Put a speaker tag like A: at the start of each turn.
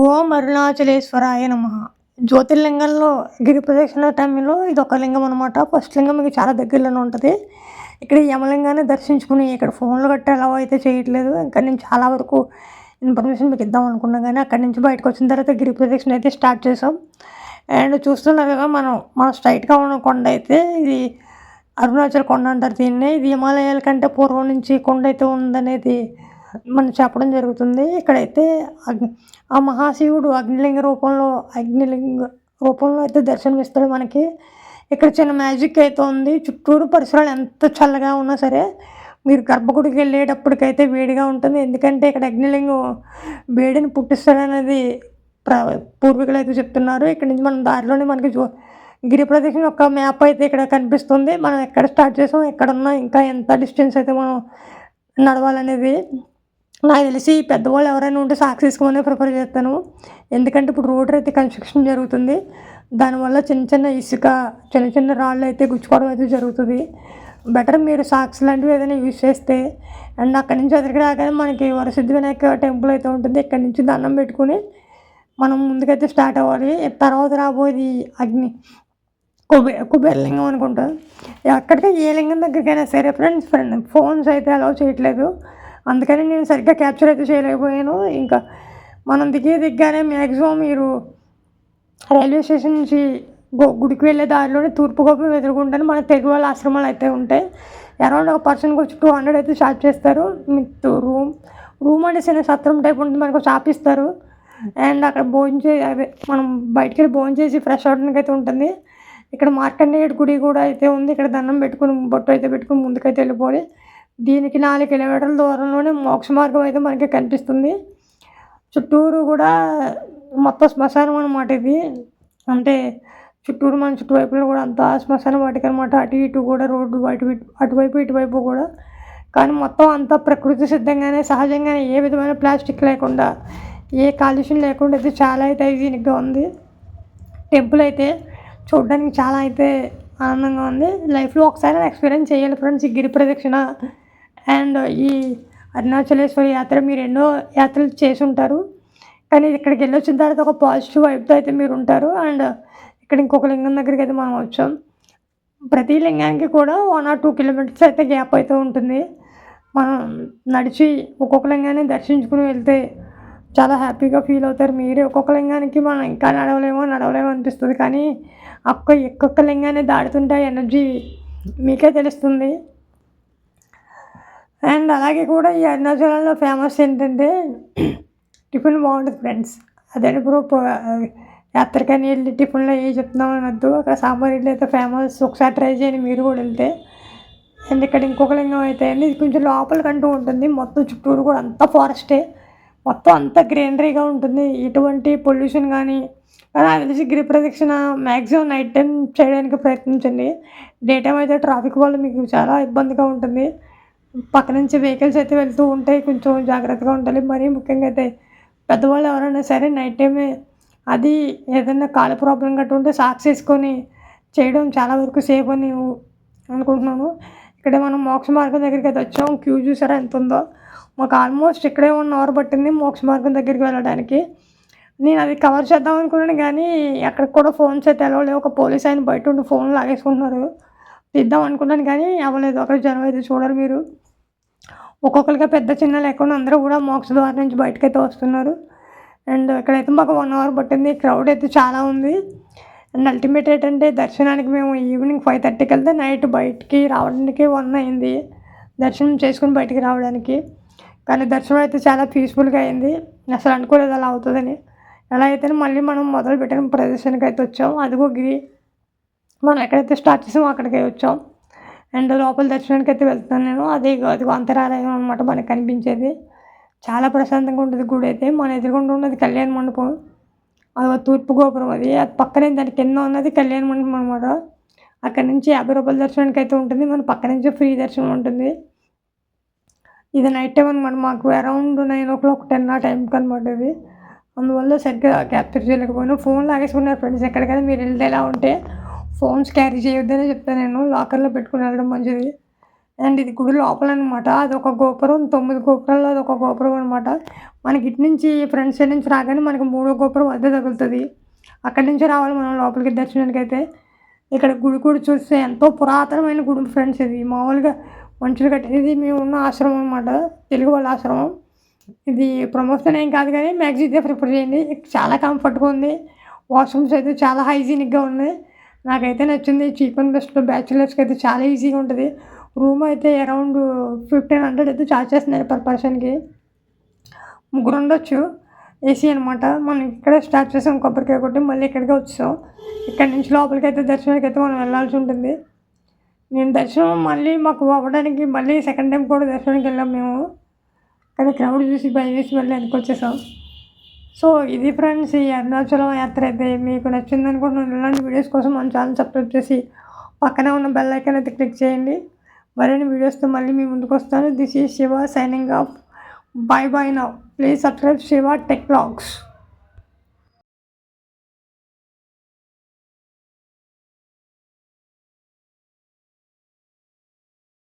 A: ఓం అరుణాచలేశ్వరాయ నమ. జ్యోతిర్లింగంలో గిరి ప్రదక్షిణ టైంలో ఇది ఒక లింగం అనమాట ఫస్ట్ లింగం మీకు చాలా దగ్గరలోనే ఉంటుంది. ఇక్కడ యమలింగాన్ని దర్శించుకుని ఇక్కడ ఫోన్లు గట్ట అలా అయితే చేయట్లేదు. ఇంకా నేను చాలా వరకు ఇన్ఫర్మేషన్ మీకు ఇద్దాం అనుకున్నా కానీ అక్కడి నుంచి బయటకు వచ్చిన తర్వాత గిరి ప్రదక్షిణ అయితే స్టార్ట్ చేసాం అండ్ చూస్తున్నారు మనం మనం స్ట్రైట్గా ఉన్న కొండ అయితే ఇది అరుణాచల్ కొండ అంటారు దీన్ని. ఇది హిమాలయాల కంటే పూర్వం నుంచి కొండ అయితే ఉందనేది మనం చెప్పడం జరుగుతుంది. ఇక్కడైతే అగ్ని ఆ మహాశివుడు అగ్నిలింగ రూపంలో అగ్నిలింగ రూపంలో అయితే దర్శనమిస్తాడు మనకి. ఇక్కడ చిన్న మ్యాజిక్ అయితే ఉంది. చుట్టూరు పరిసరాలు ఎంత చల్లగా ఉన్నా సరే మీరు గర్భగుడికి వెళ్ళేటప్పటికైతే వేడిగా ఉంటుంది. ఎందుకంటే ఇక్కడ అగ్నిలింగం వేడిని పుట్టిస్తాడనేది ప్ర పూర్వీకులు అయితే చెప్తున్నారు. ఇక్కడ నుంచి మనం దారిలోనే మనకి జో గిరి ప్రదేశం యొక్క మ్యాప్ అయితే ఇక్కడ కనిపిస్తుంది. మనం ఎక్కడ స్టార్ట్ చేసాం ఎక్కడ ఉన్నా ఇంకా ఎంత డిస్టెన్స్ అయితే మనం నడవాలనేది నాకు తెలిసి పెద్దవాళ్ళు ఎవరైనా ఉంటే సాక్స్ తీసుకోమని ప్రిఫర్ చేస్తాను. ఎందుకంటే ఇప్పుడు రోడ్డు అయితే కన్స్ట్రక్షన్ జరుగుతుంది. దానివల్ల చిన్న చిన్న ఇసుక చిన్న చిన్న రాళ్ళు అయితే గుచ్చుకోవడం అయితే జరుగుతుంది. బెటర్ మీరు సాక్స్ లాంటివి ఏదైనా యూజ్ చేస్తే. అండ్ అక్కడి నుంచి అక్కడికి రాగానే మనకి వరసిద్ధి వినాయక టెంపుల్ అయితే ఉంటుంది. ఇక్కడి నుంచి దండం పెట్టుకుని మనం ముందుకైతే స్టార్ట్ అవ్వాలి. తర్వాత రాబోయేది అగ్ని కుబే కుబేరలింగం అనుకుంటా. ఎక్కడికి ఏ లింగం దగ్గరికైనా సరే ఫ్రెండ్స్ ఫ్రెండ్ ఫోన్స్ అయితే అలౌ చేయట్లేదు. అందుకని నేను సరిగ్గా క్యాప్చర్ అయితే చేయలేకపోయాను. ఇంకా మనం దిగే దిగ్గానే మ్యాక్సిమం మీరు రైల్వే స్టేషన్ నుంచి గుడికి వెళ్ళే దారిలోనే తూర్పు గోపురం ఎదుర్కొంటాను మన తెలుగు వాళ్ళ ఆశ్రమాలు అయితే ఉంటాయి. అరౌండ్ ఒక పర్సన్కి వచ్చి టూ హండ్రెడ్ అయితే ఛార్జ్ చేస్తారు. మీకు రూమ్ రూమ్ అంటే చిన్న సత్రం టైప్ ఉంటుంది. మనకు షాప్ ఇస్తారు. అండ్ అక్కడ భోజనం చే అదే మనం బయటికి వెళ్ళి భోజనం చేసి ఫ్రెష్ అవడానికి అయితే ఉంటుంది. ఇక్కడ మార్కండేయుడు గుడి కూడా అయితే ఉంది. ఇక్కడ దండం పెట్టుకుని బొట్టు అయితే పెట్టుకుని ముందుకైతే వెళ్ళిపోవాలి. దీనికి నాలుగు కిలోమీటర్ల దూరంలోనే మోక్ష మార్గం అయితే మనకి కనిపిస్తుంది. చుట్టూరు కూడా మొత్తం శ్మశానం అనమాట ఇది. అంటే చుట్టూరు మన చుట్టువైపులో కూడా అంతా శ్మశానం వాటికి అనమాట అటు ఇటు కూడా రోడ్డు అటు ఇటు అటువైపు ఇటువైపు కూడా. కానీ మొత్తం అంతా ప్రకృతి సిద్ధంగానే సహజంగానే ఏ విధమైన ప్లాస్టిక్ లేకుండా ఏ కాలుష్యం లేకుండా అయితే చాలా అయితే హైజీనిక్గా ఉంది. టెంపుల్ అయితే చూడడానికి చాలా అయితే ఆనందంగా ఉంది. లైఫ్లో ఒకసారి ఎక్స్పీరియన్స్ చేయాలి ఫ్రెండ్స్ ఈ గిరి ప్రదక్షిణ. అండ్ ఈ అరుణాచలేశ్వరి యాత్ర మీరు ఎన్నో యాత్రలు చేసి ఉంటారు కానీ ఇక్కడికి వెళ్ళి వచ్చిన తర్వాత ఒక పాజిటివ్ వైబ్తో అయితే మీరు ఉంటారు. అండ్ ఇక్కడ ఇంకొక లింగం దగ్గరికి అయితే మనం వచ్చాం. ప్రతి లింగానికి కూడా వన్ ఆర్ టూ కిలోమీటర్స్ అయితే గ్యాప్ అయితే ఉంటుంది. మనం నడిచి ఒక్కొక్క లింగాన్ని దర్శించుకుని వెళ్తే చాలా హ్యాపీగా ఫీల్ అవుతారు మీరే. ఒక్కొక్క లింగానికి మనం ఇంకా నడవలేమో నడవలేమో అనిపిస్తుంది. కానీ ఒక్క ఒక్కొక్క లింగాన్ని దాటుతుంటే ఎనర్జీ మీకే తెలుస్తుంది. అండ్ అలాగే కూడా ఈ అరుణాచలంలో ఫేమస్ ఏంటంటే టిఫిన్ బాగుంటుంది ఫ్రెండ్స్. అదే ఇప్పుడు యాత్రకని వెళ్ళి టిఫిన్లో ఏ చెప్తున్నాం అనొద్దు. అక్కడ సాంబార్ ఇడ్లీ అయితే ఫేమస్. ఒకసారి ట్రై చేయండి మీరు కూడా వెళ్తే. అండ్ ఇక్కడ ఇంకొక లింగం అయితే అండి ఇది కొంచెం లోపలికంటూ ఉంటుంది. మొత్తం చుట్టూరు కూడా అంతా ఫారెస్టే. మొత్తం అంతా గ్రీనరీగా ఉంటుంది. ఎటువంటి పొల్యూషన్ కానీ కానీ నాకు తెలిసి గిరి ప్రదక్షిణ మ్యాక్సిమం నైట్ టైం చేయడానికి ప్రయత్నించండి. డే టైం అయితే ట్రాఫిక్ వల్ల మీకు చాలా ఇబ్బందిగా ఉంటుంది. పక్క నుంచి వెహికల్స్ అయితే వెళ్తూ ఉంటాయి. కొంచెం జాగ్రత్తగా ఉండాలి. మరీ ముఖ్యంగా అయితే పెద్దవాళ్ళు ఎవరైనా సరే నైట్ టైమే అది ఏదైనా కాలు ప్రాబ్లం గట్రా ఉంటే సాక్స్ వేసుకొని చేయడం చాలా వరకు సేఫ్ అని అనుకుంటున్నాను. ఇక్కడ మనం మోక్ష మార్గం దగ్గరికి అయితే వచ్చాం. క్యూ చూసారా ఎంత ఉందో? మాకు ఆల్మోస్ట్ ఇక్కడే వన్ అవర్ పట్టింది మోక్ష మార్గం దగ్గరికి వెళ్ళడానికి. నేను అది కవర్ చేద్దాం అనుకున్నాను కానీ అక్కడ కూడా ఫోన్స్ అయితే ఎలా ఒక పోలీస్ ఆయన బయట ఉండి ఫోన్ లాగేసుకుంటున్నారు. తీద్దాం అనుకున్నాను కానీ అవ్వలేదు. అక్కడ జనం అయితే చూడాలి మీరు. ఒక్కొక్కరిగా పెద్ద చిన్న లేకుండా అందరూ కూడా మోక్ష ద్వారం నుంచి బయటకు అయితే వస్తున్నారు. అండ్ ఇక్కడైతే మాకు వన్ అవర్ పట్టింది. క్రౌడ్ అయితే చాలా ఉంది. అండ్ అల్టిమేట్ ఏంటంటే దర్శనానికి మేము ఈవినింగ్ ఫైవ్ థర్టీకి వెళ్తే నైట్ బయటికి రావడానికి వన్ అయింది. దర్శనం చేసుకుని బయటికి రావడానికి. కానీ దర్శనం అయితే చాలా పీస్ఫుల్గా అయింది. అసలు అనుకోలేదు అలా అవుతుందని. ఎలా అయితే మళ్ళీ మనం మొదలు పెట్టిన ప్రదేశానికి అయితే వచ్చాం. అదిగో గిరి మనం ఎక్కడైతే స్టార్ట్ చేసామో అక్కడికి వచ్చాం. అండ్ లోపల దర్శనానికి అయితే వెళ్తున్నాను నేను. అదే అది అంతరాలయం అనమాట మనకు కనిపించేది. చాలా ప్రశాంతంగా ఉంటుంది గుడి అయితే. మన ఎదురుగుండా ఉన్నది కళ్యాణ మండపం. అది తూర్పు గోపురం అది. అది పక్కనే దాని కింద ఉన్నది కళ్యాణ మండపం అనమాట అక్కడ నుంచి యాభై రూపాయల దర్శనానికి అయితే ఉంటుంది. మన పక్క నుంచి ఫ్రీ దర్శనం ఉంటుంది. ఇది నైట్ టైం అనమాట మాకు around nine o'clock ten ఆ టైంకి అనమాట ఇది. అందువల్ల సరిగ్గా క్యాప్చర్ చేయలేకపోయినా. ఫోన్ లాగేసుకున్నారు ఫ్రెండ్స్ ఎక్కడికైనా. మీరు వెళ్తే ఎలా ఉంటే ఫోన్స్ క్యారీ చేయొద్దనే చెప్తాను నేను. లాకర్లో పెట్టుకుని వెళ్ళడం మంచిది. అండ్ ఇది గుడి లోపల అనమాట అది ఒక గోపురం తొమ్మిది గోపురాల్లో అది ఒక గోపురం అనమాట మనకి ఇటు నుంచి ఫ్రంట్ సైడ్ నుంచి రాగానే మనకి మూడో గోపురం అద్దె తగులుతుంది. అక్కడి నుంచి రావాలి మనం లోపలికి దర్శనానికి అయితే ఇక్కడ గుడి కూడా చూస్తే ఎంతో పురాతనమైన గుడి ఫ్రెండ్స్ ఇది. మామూలుగా మనుషులు కట్టేది మేము ఉన్న ఆశ్రమం అనమాట తెలుగు వాళ్ళ ఆశ్రమం. ఇది ప్రమోషన్ ఏం కాదు కానీ మ్యాక్స్ ప్రిఫర్ చేయండి. చాలా కంఫర్ట్గా ఉంది. వాష్రూమ్స్ అయితే చాలా హైజీనిక్గా ఉన్నాయి. నాకైతే నచ్చింది చీప్ అండ్ బెస్ట్ బ్యాచులర్స్కి అయితే చాలా ఈజీగా ఉంటుంది. రూమ్ అయితే అరౌండ్ ఫిఫ్టీన్ హండ్రెడ్ అయితే ఛార్జ్ చేస్తున్నారు పర్ పర్సన్కి ముగ్గురు ఉండొచ్చు. ఏసీ అనమాట మనం ఇక్కడే స్టార్ట్ చేసాం కొబ్బరికాయ కొట్టి మళ్ళీ ఇక్కడికే వచ్చాం. ఇక్కడ నుంచి లోపలికి అయితే దర్శనానికి అయితే మనం వెళ్ళాల్సి ఉంటుంది. నేను దర్శనం మళ్ళీ మాకు అవ్వడానికి మళ్ళీ సెకండ్ టైం కూడా దర్శనానికి వెళ్ళాం మేము. కానీ క్రౌడ్ చూసి భయం వేసి మళ్ళీ వెనక్కి వచ్చేసాం? సో ఇది ఫ్రెండ్స్ ఈ అరుణాచలం యాత్ర అయితే మీకు నచ్చింది అనుకుంటున్నాను. ఇలాంటి వీడియోస్ కోసం మన ఛానల్ సబ్స్క్రైబ్ చేసి పక్కనే ఉన్న బెల్ ఐకాన్ అయితే క్లిక్ చేయండి. మరిన్ని వీడియోస్తో మళ్ళీ మీ ముందుకు వస్తాను. This is Shiva signing off bye bye now please subscribe Shiva tech blogs